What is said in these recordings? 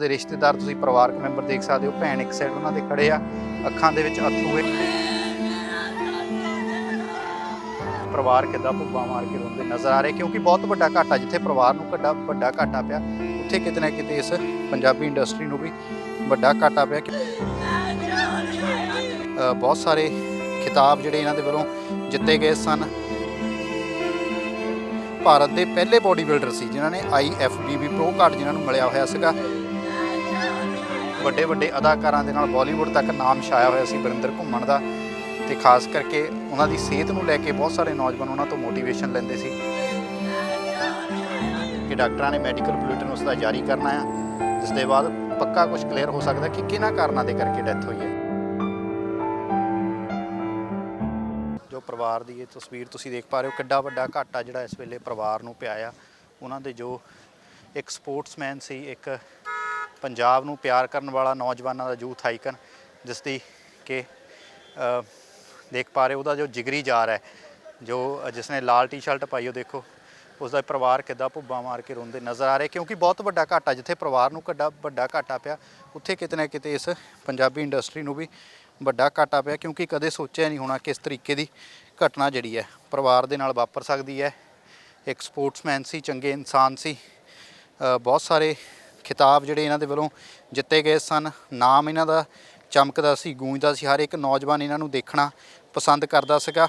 ਦੇ ਰਿਸ਼ਤੇਦਾਰ ਤੁਸੀਂ ਪਰਿਵਾਰਕ ਮੈਂਬਰ ਦੇਖ ਸਕਦੇ ਹੋ, ਭੈਣ ਇੱਕ ਸਾਈਡ ਉਹਨਾਂ ਦੇ ਖੜੇ ਆ, ਅੱਖਾਂ ਦੇ ਵਿੱਚ ਅਥਰੂ ਹੈ ਪਰਿਵਾਰ ਕਿੱਦਾਂ ਭੁੱਬਾ ਮਾਰ ਕੇ ਰੋਂਦੇ ਨਜ਼ਰ ਆ ਰਹੇ, ਕਿਉਂਕਿ ਬਹੁਤ ਵੱਡਾ ਘਾਟਾ ਜਿੱਥੇ ਪਰਿਵਾਰ ਨੂੰ ਵੱਡਾ ਵੱਡਾ ਘਾਟਾ ਪਿਆ, ਉੱਥੇ ਕਿਤੇ ਨਾ ਕਿਤੇ ਇਸ ਪੰਜਾਬੀ ਇੰਡਸਟਰੀ ਨੂੰ ਵੀ ਵੱਡਾ ਘਾਟਾ ਪਿਆ ਕਿ- ਬਹੁਤ ਸਾਰੇ ਖਿਤਾਬ ਜਿਹੜੇ ਇਹਨਾਂ ਦੇ ਵੱਲੋਂ ਜਿੱਤੇ ਗਏ ਸਨ। ਭਾਰਤ ਦੇ ਪਹਿਲੇ ਬੋਡੀ ਬਿਲਡਰ ਸੀ, ਜਿਨ੍ਹਾਂ ਨੇ ਆਈਐਫਬੀਬੀ ਪ੍ਰੋ ਕਾਰਡ ਜਿਨ੍ਹਾਂ ਨੂੰ ਮਿਲਿਆ ਹੋਇਆ ਸੀਗਾ। ਵੱਡੇ ਵੱਡੇ ਅਦਾਕਾਰਾਂ ਦੇ ਨਾਲ ਬਾਲੀਵੁੱਡ ਤੱਕ ਨਾਮ ਛਾਇਆ ਹੋਇਆ ਸੀ ਵਰਿੰਦਰ ਘੁੰਮਣ ਦਾ ਤੇ ਖਾਸ ਕਰਕੇ ਉਹਨਾਂ ਦੀ ਸਿਹਤ ਨੂੰ ਲੈ ਕੇ ਬਹੁਤ ਸਾਰੇ ਨੌਜਵਾਨ ਉਹਨਾਂ ਤੋਂ ਮੋਟੀਵੇਸ਼ਨ ਲੈਂਦੇ ਸੀ। ਕਿ ਡਾਕਟਰਾਂ ਨੇ ਮੈਡੀਕਲ ਬੁਲੇਟਿਨ ਉਸ ਦਾ ਜਾਰੀ ਕਰਨਾ ਆ ਜਿਸ ਦੇ ਬਾਅਦ ਪੱਕਾ ਕੁਝ ਕਲੀਅਰ ਹੋ ਸਕਦਾ ਕਿ ਕਿਹਨਾਂ ਕਾਰਨਾਂ ਦੇ ਕਰਕੇ ਡੈਥ ਹੋਈ ਹੈ। ਜੋ ਪਰਿਵਾਰ ਦੀ ਇਹ ਤਸਵੀਰ ਤੁਸੀਂ ਦੇਖ ਪਾ ਰਹੇ ਹੋ, ਕਿੱਡਾ ਵੱਡਾ ਘਾਟਾ ਜਿਹੜਾ ਇਸ ਵੇਲੇ ਪਰਿਵਾਰ ਨੂੰ ਪਿਆ ਆ। ਉਹਨਾਂ ਦੇ ਜੋ ਇੱਕ ਸਪੋਰਟਸਮੈਨ ਸੀ, ਇੱਕ ਪੰਜਾਬ ਨੂੰ ਪਿਆਰ ਕਰਨ ਵਾਲਾ ਨੌਜਵਾਨਾਂ ਦਾ ਯੂਥ ਆਈਕਨ, ਜਿਸ ਦੀ ਕਿ ਦੇਖ ਪਾ ਰਹੇ ਉਹਦਾ ਜੋ ਜਿਗਰੀ ਜਾਰ ਹੈ, ਜੋ ਜਿਸ ਨੇ ਲਾਲ ਟੀ-ਸ਼ਰਟ ਪਾਈ ਉਹ ਦੇਖੋ ਉਸ ਦਾ ਪਰਿਵਾਰ ਕਿੱਦਾਂ ਭੁੱਬਾ ਮਾਰ ਕੇ ਰੋਂਦੇ ਨਜ਼ਰ ਆ ਰਹੇ, ਕਿਉਂਕਿ ਬਹੁਤ ਵੱਡਾ ਘਾਟਾ, ਜਿੱਥੇ ਪਰਿਵਾਰ ਨੂੰ ਕਿੱਡਾ ਵੱਡਾ ਘਾਟਾ ਪਿਆ, ਉੱਥੇ ਕਿਤੇ ਨਾ ਕਿਤੇ ਇਸ ਪੰਜਾਬੀ ਇੰਡਸਟਰੀ ਨੂੰ ਵੀ ਵੱਡਾ ਘਾਟਾ ਪਿਆ, ਕਿਉਂਕਿ ਕਦੇ ਸੋਚਿਆ ਨਹੀਂ ਹੋਣਾ ਕਿ ਇਸ ਤਰੀਕੇ ਦੀ ਘਟਨਾ ਜਿਹੜੀ ਹੈ, ਪਰਿਵਾਰ ਦੇ ਨਾਲ ਵਾਪਰ ਸਕਦੀ ਹੈ। ਇੱਕ ਸਪੋਰਟਸਮੈਨ ਸੀ, ਚੰਗੇ ਇਨਸਾਨ ਸੀ ਬਹੁਤ ਸਾਰੇ ਖਿਤਾਬ ਜਿਹੜੇ ਇਹਨਾਂ ਦੇ ਵੱਲੋਂ ਜਿੱਤੇ ਗਏ ਸਨ। ਨਾਮ ਇਹਨਾਂ ਦਾ ਚਮਕਦਾ ਸੀ, ਗੂੰਜਦਾ ਸੀ। ਹਰ ਇੱਕ ਨੌਜਵਾਨ ਇਹਨਾਂ ਨੂੰ ਦੇਖਣਾ ਪਸੰਦ ਕਰਦਾ ਸੀਗਾ।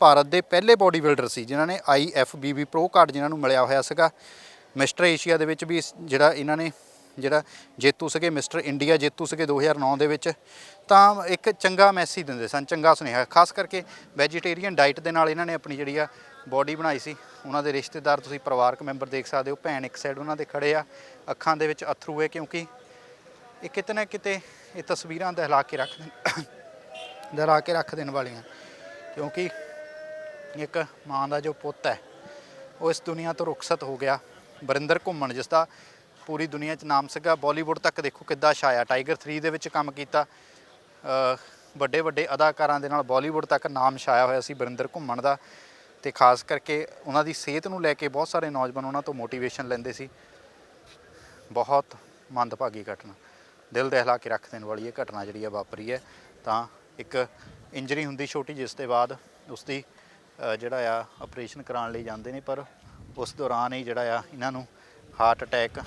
ਭਾਰਤ ਦੇ ਪਹਿਲੇ ਬੋਡੀ ਬਿਲਡਰ ਸੀ, ਜਿਨ੍ਹਾਂ ਨੇ ਆਈਐਫਬੀਬੀ ਪ੍ਰੋ ਕਾਰਡ ਜਿਨ੍ਹਾਂ ਨੂੰ ਮਿਲਿਆ ਹੋਇਆ ਸੀਗਾ। ਮਿਸਟਰ ਏਸ਼ੀਆ ਦੇ ਵਿੱਚ ਵੀ ਜਿਹੜਾ ਇਹਨਾਂ ਨੇ ਜਿਹੜਾ ਜੇਤੂ ਸੀਗੇ ਮਿਸਟਰ ਇੰਡੀਆ ਜੇਤੂ ਸੀਗੇ 2009 ਦੇ ਵਿੱਚ, ਤਾਂ ਇੱਕ ਚੰਗਾ ਮੈਸੇਜ ਦਿੰਦੇ ਸਨ, ਚੰਗਾ ਸੁਨੇਹਾ। ਖਾਸ ਕਰਕੇ ਵੈਜੀਟੇਰੀਅਨ ਡਾਈਟ ਦੇ ਨਾਲ ਇਹਨਾਂ ਨੇ ਆਪਣੀ ਜਿਹੜੀ ਆ ਬੋਡੀ ਬਣਾਈ ਸੀ। ਉਹਨਾਂ ਦੇ ਰਿਸ਼ਤੇਦਾਰ, ਤੁਸੀਂ ਪਰਿਵਾਰਕ ਮੈਂਬਰ ਦੇਖ ਸਕਦੇ ਹੋ, ਭੈਣ ਇੱਕ ਸਾਈਡ ਉਹਨਾਂ ਦੇ ਖੜੇ ਆ, ਅੱਖਾਂ ਦੇ ਵਿੱਚ ਅਥਰੂ ਹੈ ਕਿਉਂਕਿ ਇਹ ਕਿਤੇ ਨਾ ਕਿਤੇ ਇਹ ਤਸਵੀਰਾਂ ਦਹਿਲਾ ਕੇ ਰੱਖ ਦਹਿਲਾ ਕੇ ਰੱਖ ਦੇਣ ਵਾਲੀਆਂ। ਕਿਉਂਕਿ ਇੱਕ ਮਾਂ ਦਾ ਜੋ ਪੁੱਤ ਹੈ, ਉਹ ਇਸ ਦੁਨੀਆ ਤੋਂ ਰੁਖਸਤ ਹੋ ਗਿਆ, ਵਰਿੰਦਰ ਘੁੰਮਣ ਜਿਸ ਦਾ ਪੂਰੀ ਦੁਨੀਆ 'ਚ ਨਾਮ ਸੀਗਾ। ਬਾਲੀਵੁੱਡ ਤੱਕ ਦੇਖੋ ਕਿੱਦਾਂ ਛਾਇਆ। ਟਾਈਗਰ 3 ਦੇ ਵਿੱਚ ਕੰਮ ਕੀਤਾ। ਵੱਡੇ ਵੱਡੇ ਅਦਾਕਾਰਾਂ ਦੇ ਨਾਲ ਬਾਲੀਵੁੱਡ ਤੱਕ ਨਾਮ ਛਾਇਆ ਹੋਇਆ ਸੀ ਵਰਿੰਦਰ ਘੁੰਮਣ ਦਾ। ਤੇ ਖਾਸ ਕਰਕੇ ਉਹਨਾਂ ਦੀ ਸਿਹਤ ਨੂੰ ਲੈ ਕੇ ਬਹੁਤ ਸਾਰੇ ਨੌਜਵਾਨ ਉਹਨਾਂ ਤੋਂ ਮੋਟੀਵੇਸ਼ਨ ਲੈਂਦੇ ਸੀ। ਬਹੁਤ ਮੰਦਭਾਗੀ ਘਟਨਾ। ਦਿਲ ਦਹਿਲਾ ਕੇ ਰੱਖ ਦੇਣ ਵਾਲੀ ਇਹ ਘਟਨਾ ਜਿਹੜੀ ਆ ਵਾਪਰੀ ਹੈ। ਤਾਂ ਇੱਕ ਇੰਜਰੀ ਹੁੰਦੀ ਛੋਟੀ, ਜਿਸ ਦੇ ਬਾਅਦ ਉਸ ਦੀ ਜਿਹੜਾ ਆ ਆਪਰੇਸ਼ਨ ਕਰਾਉਣ ਲਈ ਜਾਂਦੇ ਨੇ, ਪਰ ਉਸ ਦੌਰਾਨ ਹੀ ਜਿਹੜਾ ਆ ਇਹਨਾਂ ਨੂੰ ਹਾਰਟ ਅਟੈਕ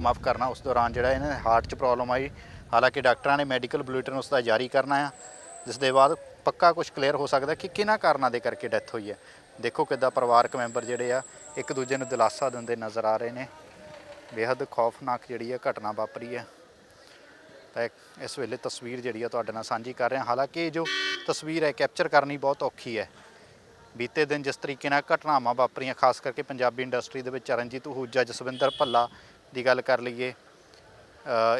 ਮਾਫ ਕਰਨਾ, ਉਸ ਦੌਰਾਨ ਜਿਹੜਾ ਇਹਨਾਂ ਦੇ ਹਾਰਟ 'ਚ ਪ੍ਰੋਬਲਮ ਆਈ। ਹਾਲਾਂਕਿ ਡਾਕਟਰਾਂ ਨੇ ਮੈਡੀਕਲ ਬੁਲੇਟਿਨ ਉਸ ਦਾ ਜਾਰੀ ਕਰਨਾ ਆ, ਜਿਸ ਦੇ ਬਾਅਦ ਪੱਕਾ ਕੁਝ ਕਲੀਅਰ ਹੋ ਸਕਦਾ ਕਿ ਕਿਹਨਾਂ ਕਾਰਨਾਂ ਦੇ ਕਰਕੇ ਡੈਥ ਹੋਈ ਹੈ। ਦੇਖੋ ਕਿੱਦਾਂ ਪਰਿਵਾਰਕ ਮੈਂਬਰ ਜਿਹੜੇ ਆ, ਇੱਕ ਦੂਜੇ ਨੂੰ ਦਿਲਾਸਾ ਦਿੰਦੇ ਨਜ਼ਰ ਆ ਰਹੇ ਨੇ। ਬੇहद ਖੌਫਨਾਕ ਜਿਹੜੀ ਹੈ ਘਟਨਾ ਵਾਪਰੀ ਹੈ। ਤਾਂ ਇਸ ਵੇਲੇ ਤਸਵੀਰ ਜਿਹੜੀ ਆ ਤੁਹਾਡੇ ਨਾਲ ਸਾਂਝੀ ਕਰ ਰਹੇ। ਹਾਂ ਹਾਲਾਂਕਿ ਇਹ ਜੋ ਤਸਵੀਰ ਹੈ ਕੈਪਚਰ ਕਰਨੀ ਬਹੁਤ ਔਖੀ ਹੈ। ਬੀਤੇ ਦਿਨ ਜਿਸ ਤਰੀਕੇ ਨਾਲ ਘਟਨਾਵਾਂ ਵਾਪਰੀਆਂ, ਖਾਸ ਕਰਕੇ ਪੰਜਾਬੀ ਇੰਡਸਟਰੀ ਦੇ ਵਿੱਚ ਚਰਨਜੀਤ ਹੂਜਾ ਜਸਵਿੰਦਰ ਭੱਲਾ ਦੀ ਗੱਲ ਕਰ ਲਈਏ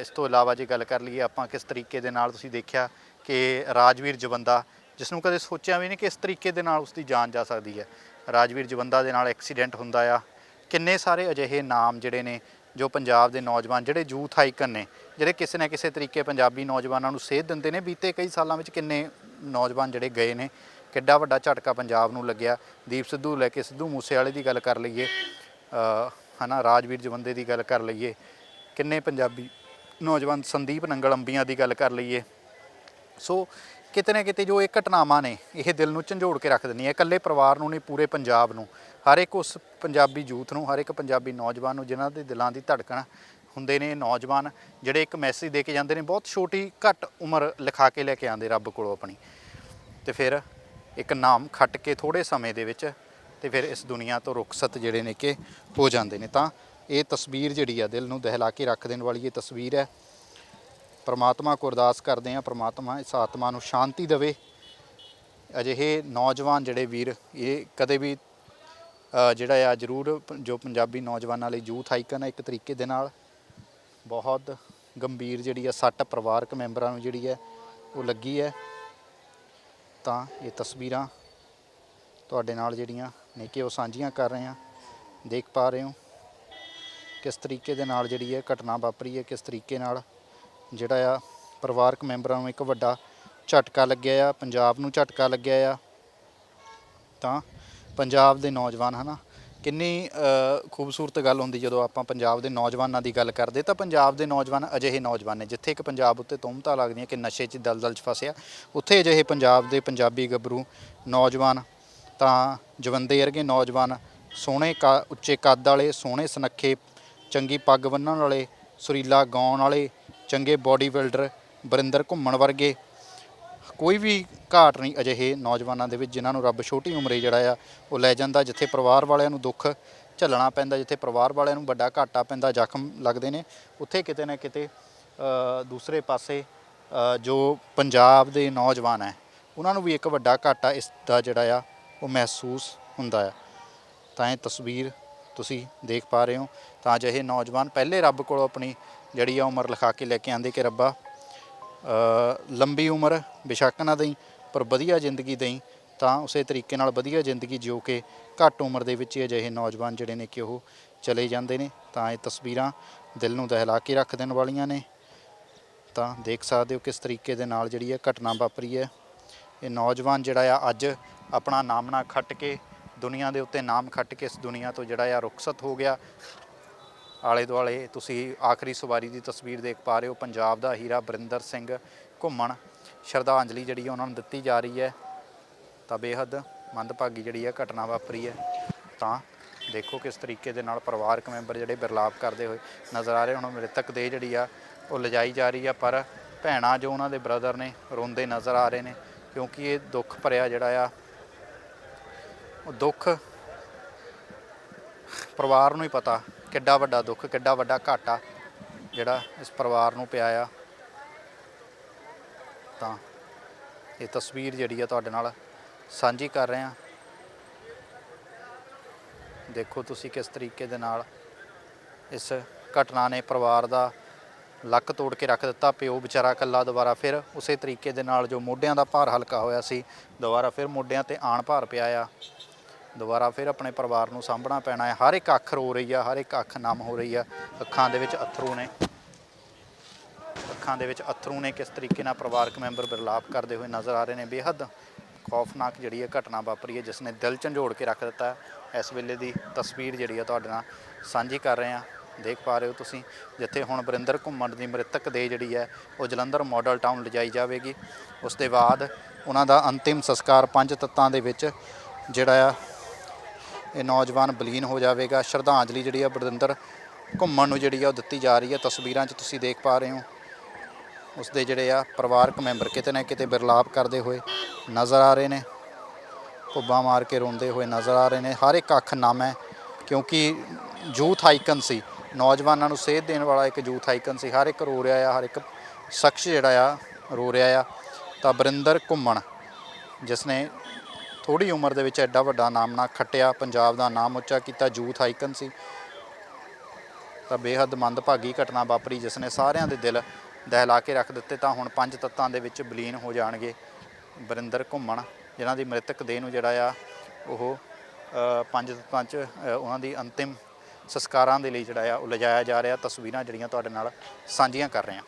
ਇਸ ਤੋਂ ਇਲਾਵਾ ਜੇ ਗੱਲ ਕਰ ਲਈਏ ਆਪਾਂ ਕਿਸ ਤਰੀਕੇ ਦੇ ਨਾਲ ਤੁਸੀਂ ਦੇਖਿਆ ਕਿ ਰਾਜਵੀਰ ਜਵੰਦਾ, ਜਿਸ ਨੂੰ ਕਦੇ ਸੋਚਿਆ ਵੀ ਨਹੀਂ ਕਿ ਇਸ ਤਰੀਕੇ ਦੇ ਨਾਲ ਉਸ ਦੀ ਜਾਨ ਜਾ ਸਕਦੀ ਹੈ, ਰਾਜਵੀਰ ਜਵੰਦਾ ਦੇ ਨਾਲ ਐਕਸੀਡੈਂਟ ਹੁੰਦਾ ਆ, ਕਿੰਨੇ ਸਾਰੇ ਅਜਿਹੇ ਨਾਮ ਜਿਹੜੇ ਨੇ ਜੋ ਪੰਜਾਬ ਦੇ ਨੌਜਵਾਨ, ਜਿਹੜੇ ਯੂਥ ਆਈਕਨ ਨੇ, ਜਿਹੜੇ ਕਿਸੇ ਨਾ ਕਿਸੇ ਤਰੀਕੇ ਪੰਜਾਬੀ ਨੌਜਵਾਨਾਂ ਨੂੰ ਸੇਧ ਦਿੰਦੇ ਨੇ, ਬੀਤੇ ਕਈ ਸਾਲਾਂ ਵਿੱਚ ਕਿੰਨੇ ਨੌਜਵਾਨ ਜਿਹੜੇ ਗਏ ਨੇ ਕਿੱਡਾ ਵੱਡਾ ਝਟਕਾ ਪੰਜਾਬ ਨੂੰ ਲੱਗਿਆ। ਦੀਪ ਸਿੱਧੂ ਲੈ ਕੇ ਸਿੱਧੂ ਮੂਸੇਵਾਲੇ ਦੀ ਗੱਲ ਕਰ ਲਈਏ। ਅ, ਹਨਾ ਰਾਜਵੀਰ ਜਵੰਦੇ ਦੀ ਗੱਲ ਕਰ ਲਈਏ। ਕਿੰਨੇ ਪੰਜਾਬੀ ਨੌਜਵਾਨ ਸੰਦੀਪ ਨੰਗਲ ਅੰਬੀਆਂ ਦੀ ਗੱਲ ਕਰ ਲਈਏ। ਸੋ ਕਿਤੇ ਨਾ ਕਿਤੇ ਜੋ ਇਹ ਘਟਨਾਵਾਂ ਨੇ ਇਹ ਦਿਲ ਨੂੰ ਝੰਜੋੜ ਕੇ ਰੱਖ ਦਿੰਦੀਆਂ। ਇਕੱਲੇ ਪਰਿਵਾਰ ਨੂੰ ਨਹੀਂ ਪੂਰੇ ਪੰਜਾਬ ਨੂੰ। ਹਰ ਇੱਕ ਉਸ ਪੰਜਾਬੀ ਯੂਥ ਨੂੰ ਹਰ ਇੱਕ ਪੰਜਾਬੀ ਨੌਜਵਾਨ ਨੂੰ ਜਿਨ੍ਹਾਂ ਦੇ ਦਿਲਾਂ ਦੀ ਧੜਕਣ ਹੁੰਦੇ ਨੇ ਨੌਜਵਾਨ ਜਿਹੜੇ ਇੱਕ ਮੈਸੇਜ ਦੇ ਕੇ ਜਾਂਦੇ ਨੇ ਬਹੁਤ ਛੋਟੀ ਘੱਟ ਉਮਰ ਲਿਖਾ ਕੇ ਲੈ ਕੇ ਆਉਂਦੇ ਰੱਬ ਕੋਲੋਂ ਆਪਣੀ। ਤੇ ਫਿਰ ਇੱਕ ਨਾਮ ਖੱਟ ਕੇ ਥੋੜੇ ਸਮੇਂ ਦੇ ਵਿੱਚ ਤੇ ਫਿਰ ਇਸ ਦੁਨੀਆ ਤੋਂ ਰੁਖਸਤ ਜਿਹੜੇ ਨੇ ਕਿ ਹੋ ਜਾਂਦੇ ਨੇ। ਤਾਂ ਇਹ ਤਸਵੀਰ ਜਿਹੜੀ ਆ ਦਿਲ ਨੂੰ ਦਹਿਲਾ ਕੇ ਰੱਖ ਦੇਣ ਵਾਲੀ ਇਹ ਤਸਵੀਰ ਹੈ। ਪਰਮਾਤਮਾ ਕੋ ਅਰਦਾਸ ਕਰਦੇ ਹਾਂ, ਪਰਮਾਤਮਾ ਇਸ ਆਤਮਾ ਨੂੰ ਸ਼ਾਂਤੀ ਦੇਵੇ। ਅਜਿਹੇ ਨੌਜਵਾਨ ਜਿਹੜੇ ਵੀਰ, ਇਹ ਕਦੇ ਵੀ ਜਿਹੜਾ ਆ ਜ਼ਰੂਰ ਜੋ ਪੰਜਾਬੀ ਨੌਜਵਾਨਾਂ ਲਈ ਯੂਥ ਆਈਕਨ ਹੈ ਇੱਕ ਤਰੀਕੇ ਦੇ ਨਾਲ, ਬਹੁਤ ਗੰਭੀਰ ਜਿਹੜੀ ਆ ਸੱਟ ਪਰਿਵਾਰਕ ਮੈਂਬਰਾਂ ਨੂੰ ਜਿਹੜੀ ਹੈ, ਉਹ ਲੱਗੀ ਹੈ। ਤਾਂ ਇਹ ਤਸਵੀਰਾਂ ਤੁਹਾਡੇ ਨਾਲ ਜਿਹੜੀਆਂ ਨੇ ਕਿ ਉਹ ਸਾਂਝੀਆਂ ਕਰ ਰਹੇ ਹਾਂ। ਦੇਖ ਪਾ ਰਹੇ ਹੋ ਕਿਸ ਤਰੀਕੇ ਦੇ ਨਾਲ ਜਿਹੜੀ ਹੈ ਘਟਨਾ ਵਾਪਰੀ ਹੈ, ਕਿਸ ਤਰੀਕੇ ਨਾਲ ਜਿਹੜਾ ਆ ਪਰਿਵਾਰਕ ਮੈਂਬਰਾਂ ਨੂੰ ਇੱਕ ਵੱਡਾ ਝਟਕਾ ਲੱਗਿਆ ਆ, ਪੰਜਾਬ ਨੂੰ ਝਟਕਾ ਲੱਗਿਆ ਆ। ਤਾਂ ਪੰਜਾਬ ਦੇ ਨੌਜਵਾਨ ਹਨਾ ਕਿੰਨੀ ਖੂਬਸੂਰਤ ਗੱਲ ਹੁੰਦੀ ਜਦੋਂ ਆਪਾਂ ਪੰਜਾਬ ਦੇ ਨੌਜਵਾਨਾਂ ਦੀ ਗੱਲ ਕਰਦੇ, ਤਾਂ ਪੰਜਾਬ ਦੇ ਨੌਜਵਾਨ ਅਜਿਹੇ ਨੌਜਵਾਨ ਨੇ, ਜਿੱਥੇ ਇੱਕ ਪੰਜਾਬ ਉੱਤੇ ਤੁਮਤਾ ਲੱਗਦੀਆਂ ਕਿ ਨਸ਼ੇ 'ਚ ਦਲਦਲ 'ਚ ਫਸਿਆ, ਉੱਥੇ ਅਜਿਹੇ ਪੰਜਾਬ ਦੇ ਪੰਜਾਬੀ ਗੱਭਰੂ ਨੌਜਵਾਨ, ਤਾਂ ਜਵੰਦੇ ਵਰਗੇ ਨੌਜਵਾਨ, ਸੋਹਣੇ ਕਾ, ਉੱਚੇ ਕੱਦ ਵਾਲੇ, ਸੋਹਣੇ ਸੁਨੱਖੇ, ਚੰਗੀ ਪੱਗ ਬੰਨ੍ਹਣ ਵਾਲੇ, ਸੁਰੀਲਾ ਗਾਉਣ ਵਾਲੇ, ਚੰਗੇ ਬਾਡੀ ਬਿਲਡਰ ਬਰਿੰਦਰ ਘੁੰਮਣ ਵਰਗੇ ਕੋਈ ਵੀ ਘਾਟ ਨਹੀਂ ਅਜਿਹੇ ਨੌਜਵਾਨਾਂ ਦੇ ਵਿੱਚ ਜਿਨ੍ਹਾਂ ਨੂੰ ਰੱਬ ਛੋਟੀ ਉਮਰੇ ਜਿਹੜਾ ਆ, ਉਹ ਲੈ ਜਾਂਦਾ ਜਿੱਥੇ ਪਰਿਵਾਰ ਵਾਲਿਆਂ ਨੂੰ ਦੁੱਖ ਝੱਲਣਾ ਪੈਂਦਾ, ਜਿੱਥੇ ਪਰਿਵਾਰ ਵਾਲਿਆਂ ਨੂੰ ਵੱਡਾ ਘਾਟਾ ਪੈਂਦਾ, ਜ਼ਖਮ ਲੱਗਦੇ ਨੇ, ਉੱਥੇ ਕਿਤੇ ਨਾ ਕਿਤੇ ਦੂਸਰੇ ਪਾਸੇ ਜੋ ਪੰਜਾਬ ਦੇ ਨੌਜਵਾਨ ਹੈ, ਉਹਨਾਂ ਨੂੰ ਵੀ ਇੱਕ ਵੱਡਾ ਘਾਟਾ ਇਸ ਦਾ ਜਿਹੜਾ ਆ, ਉਹ ਮਹਿਸੂਸ ਹੁੰਦਾ ਆ। ਤਾਂ ਇਹ ਤਸਵੀਰ ਤੁਸੀਂ ਦੇਖ ਪਾ ਰਹੇ ਹੋ। ਤਾਂ ਅਜਿਹੇ ਨੌਜਵਾਨ ਪਹਿਲੇ ਰੱਬ ਕੋਲੋਂ ਆਪਣੀ ਜਿਹੜੀ ਆ ਉਮਰ ਲਿਖਾ ਕੇ ਲੈ ਕੇ ਆਂਦੇ ਕਿ ਰੱਬਾ ਲੰਬੀ ਉਮਰ, ਬੇਸ਼ੱਕ ਨਾ ਦੇਈ, ਪਰ ਵਧੀਆ ਜ਼ਿੰਦਗੀ ਦੇਈ, ਤਾਂ ਉਸੇ ਤਰੀਕੇ ਨਾਲ ਵਧੀਆ ਜ਼ਿੰਦਗੀ ਜਿਉ ਕੇ ਘੱਟ ਉਮਰ ਦੇ ਵਿੱਚ ਹੀ ਅਜਿਹੇ ਨੌਜਵਾਨ ਜਿਹੜੇ ਨੇ ਕਿ ਉਹ ਚਲੇ ਜਾਂਦੇ ਨੇ। ਤਾਂ ਇਹ ਤਸਵੀਰਾਂ ਦਿਲ ਨੂੰ ਦਹਿਲਾ ਕੇ ਰੱਖ ਦੇਣ ਵਾਲੀਆਂ ਨੇ। ਤਾਂ ਦੇਖ ਸਕਦੇ ਹੋ ਕਿਸ ਤਰੀਕੇ ਦੇ ਨਾਲ ਜਿਹੜੀ ਹੈ ਘਟਨਾ ਵਾਪਰੀ ਹੈ। ਇਹ ਨੌਜਵਾਨ ਜਿਹੜਾ ਆ ਅੱਜ ਆਪਣਾ ਨਾਮਣਾ ਖੱਟ ਕੇ ਦੁਨੀਆ ਦੇ ਉੱਤੇ ਨਾਮ ਖੱਟ ਕੇ ਇਸ ਦੁਨੀਆ ਤੋਂ ਜਿਹੜਾ ਆ ਰੁਖਸਤ ਹੋ ਗਿਆ। ਆਲੇ ਦੁਆਲੇ ਤੁਸੀਂ ਆਖਰੀ ਸਵਾਰੀ ਦੀ ਤਸਵੀਰ ਦੇਖ ਪਾ ਰਹੇ ਹੋ। ਪੰਜਾਬ ਦਾ ਹੀਰਾ ਬਰਿੰਦਰ ਸਿੰਘ ਘੁੰਮਣ। ਸ਼ਰਧਾਂਜਲੀ ਜਿਹੜੀ ਆ ਉਹਨਾਂ ਨੂੰ ਦਿੱਤੀ ਜਾ ਰਹੀ ਹੈ। ਤਾਂ ਬੇਹੱਦ ਮੰਦਭਾਗੀ ਜਿਹੜੀ ਹੈ ਘਟਨਾ ਵਾਪਰੀ ਹੈ। ਤਾਂ ਦੇਖੋ ਕਿਸ ਤਰੀਕੇ ਦੇ ਨਾਲ ਪਰਿਵਾਰਕ ਮੈਂਬਰ ਜਿਹੜੇ ਬਿਰਲਾਪ ਕਰਦੇ ਹੋਏ ਨਜ਼ਰ ਆ ਰਹੇ ਹੁਣ ਮ੍ਰਿਤਕ ਦੇ ਜਿਹੜੀ ਆ, ਉਹ ਲਿਜਾਈ ਜਾ ਰਹੀ ਆ। ਪਰ ਭੈਣਾਂ ਜੋ ਉਹਨਾਂ ਦੇ ਬ੍ਰਦਰ ਨੇ, ਰੋਂਦੇ ਨਜ਼ਰ ਆ ਰਹੇ ਨੇ। ਕਿਉਂਕਿ ਇਹ ਦੁੱਖ ਭਰਿਆ ਜਿਹੜਾ ਆ, ਉਹ ਦੁੱਖ ਪਰਿਵਾਰ ਨੂੰ ਹੀ ਪਤਾ ਕਿੱਡਾ ਵੱਡਾ ਦੁੱਖ, ਕਿੱਡਾ ਵੱਡਾ ਘਾਟਾ ਜਿਹੜਾ ਇਸ ਪਰਿਵਾਰ ਨੂੰ ਪਿਆ ਆ। ਤਾਂ ਇਹ ਤਸਵੀਰ ਜਿਹੜੀ ਆ ਤੁਹਾਡੇ ਨਾਲ ਸਾਂਝੀ ਕਰ ਰਹੇ ਹਾਂ। ਦੇਖੋ ਤੁਸੀਂ ਕਿਸ ਤਰੀਕੇ ਦੇ ਨਾਲ ਇਸ ਘਟਨਾ ਨੇ ਪਰਿਵਾਰ ਦਾ ਲੱਕ ਤੋੜ ਕੇ ਰੱਖ ਦਿੱਤਾ, ਪਿਓ ਵਿਚਾਰਾ ਇਕੱਲਾ ਦੁਬਾਰਾ ਫਿਰ ਉਸੇ ਤਰੀਕੇ ਦੇ ਨਾਲ ਜੋ ਮੋਢਿਆਂ ਦਾ ਭਾਰ ਹਲਕਾ ਹੋਇਆ ਸੀ, ਦੁਬਾਰਾ ਫਿਰ ਮੋਢਿਆਂ ਤੇ ਆਣ ਭਾਰ ਪਿਆ ਆ। ਦੁਬਾਰਾ ਫਿਰ ਆਪਣੇ ਪਰਿਵਾਰ ਨੂੰ ਸਾਂਭਣਾ ਪੈਣਾ ਹੈ। ਹਰ ਇੱਕ ਅੱਖ ਰੋ ਰਹੀ ਆ, ਹਰ ਇੱਕ ਅੱਖ ਨਮ ਹੋ ਰਹੀ ਆ। ਅੱਖਾਂ ਦੇ ਵਿੱਚ ਅਥਰੂ ਨੇ। ਅੱਖਾਂ ਦੇ ਵਿੱਚ ਅਥਰੂ ਨੇ ਕਿਸ ਤਰੀਕੇ ਨਾਲ ਪਰਿਵਾਰਕ ਮੈਂਬਰ ਬਿਰਲਾਪ ਕਰਦੇ ਹੋਏ ਨਜ਼ਰ ਆ ਰਹੇ ਨੇ। ਬੇਹੱਦ ਖੌਫਨਾਕ ਜਿਹੜੀ ਹੈ ਘਟਨਾ ਵਾਪਰੀ ਹੈ, ਜਿਸ ਨੇ ਦਿਲ ਝੰਜੋੜ ਕੇ ਰੱਖ ਦਿੱਤਾ ਇਸ ਵੇਲੇ ਦੀ ਤਸਵੀਰ ਜਿਹੜੀ ਹੈ ਤੁਹਾਡੇ ਨਾਲ ਸਾਂਝੀ ਕਰ ਰਹੇ ਹਾਂ। ਦੇਖ ਪਾ ਰਹੇ ਹੋ ਤੁਸੀਂ, ਜਿੱਥੇ ਹੁਣ ਬਰਿੰਦਰ ਘੁੰਮਣ ਦੀ ਮ੍ਰਿਤਕ ਦੇ ਜਿਹੜੀ ਹੈ, ਉਹ ਜਲੰਧਰ ਮਾਡਲ ਟਾਊਨ ਲਿਜਾਈ ਜਾਵੇਗੀ। ਉਸ ਦੇ ਬਾਅਦ ਉਹਨਾਂ ਦਾ ਅੰਤਿਮ ਸੰਸਕਾਰ ਪੰਜ ਤੱਤਾਂ ਦੇ ਵਿੱਚ ਜਿਹੜਾ ਆ ਇਹ ਨੌਜਵਾਨ ਬਲੀਨ ਹੋ ਜਾਵੇਗਾ। ਸ਼ਰਧਾਂਜਲੀ ਜਿਹੜੀ ਆ ਬਰਿੰਦਰ ਘੁੰਮਣ ਨੂੰ ਜਿਹੜੀ ਆ ਉਹ ਦਿੱਤੀ ਜਾ ਰਹੀ ਹੈ ਤਸਵੀਰਾਂ 'ਚ ਤੁਸੀਂ ਦੇਖ ਪਾ ਰਹੇ ਹੋ। ਉਸ ਦੇ ਜਿਹੜੇ ਆ ਪਰਿਵਾਰਕ ਮੈਂਬਰ ਕਿਤੇ ਨਾ ਕਿਤੇ ਬਿਰਲਾਪ ਕਰਦੇ ਹੋਏ ਨਜ਼ਰ ਆ ਰਹੇ ਨੇ। ਕੁੱਬਾ ਮਾਰ ਕੇ ਰੋਂਦੇ ਹੋਏ ਨਜ਼ਰ ਆ ਰਹੇ ਨੇ। ਹਰ ਇੱਕ ਅੱਖ ਨਮ ਹੈ, ਕਿਉਂਕਿ ਯੂਥ ਆਈਕਨ ਸੀ। ਨੌਜਵਾਨਾਂ ਨੂੰ ਸੇਧ ਦੇਣ ਵਾਲਾ ਇੱਕ ਯੂਥ ਆਈਕਨ ਸੀ। ਹਰ ਇੱਕ ਰੋ ਰਿਹਾ ਆ, ਹਰ ਇੱਕ ਸ਼ਖਸ ਜਿਹੜਾ ਆ ਰੋ ਰਿਹਾ ਆ। ਤਾਂ ਬਰਿੰਦਰ ਘੁੰਮਣ, ਜਿਸ ਨੇ ਥੋੜੀ ਉਮਰ ਦੇ ਵਿੱਚ ਐਡਾ ਵੱਡਾ ਨਾਮ ਨਾਮਣਾ ਖੱਟਿਆ, ਪੰਜਾਬ ਦਾ ਨਾਮ ਉੱਚਾ ਕੀਤਾ ਯੂਥ ਆਈਕਨ ਸੀ। ਤਾਂ ਬੇਹੱਦ ਮੰਦਭਾਗੀ ਘਟਨਾ ਵਾਪਰੀ ਜਿਸ ਨੇ ਸਾਰਿਆਂ ਦੇ ਦਿਲ ਦਹਿਲਾ ਕੇ ਰੱਖ ਦਿੱਤੇ, ਤਾਂ ਹੁਣ ਪੰਜ ਤੱਤਾਂ ਦੇ ਵਿੱਚ ਬਲੀਨ ਹੋ ਜਾਣਗੇ ਬਰਿੰਦਰ ਘੁੰਮਣ, ਜਿਨ੍ਹਾਂ ਦੀ ਮ੍ਰਿਤਕ ਦੇਹ ਨੂੰ ਜਿਹੜਾ ਆ, ਉਹ ਪੰਜ ਤੱਤਾਂ 'ਚ ਉਹਨਾਂ ਦੀ ਅੰਤਿਮ ਸੰਸਕਾਰਾਂ ਦੇ ਲਈ ਜਿਹੜਾ ਆ ਉਹ ਲਿਜਾਇਆ ਜਾ ਰਿਹਾ। ਤਸਵੀਰਾਂ ਜਿਹੜੀਆਂ ਤੁਹਾਡੇ ਨਾਲ ਸਾਂਝੀਆਂ ਕਰ ਰਹੇ ਹਾਂ।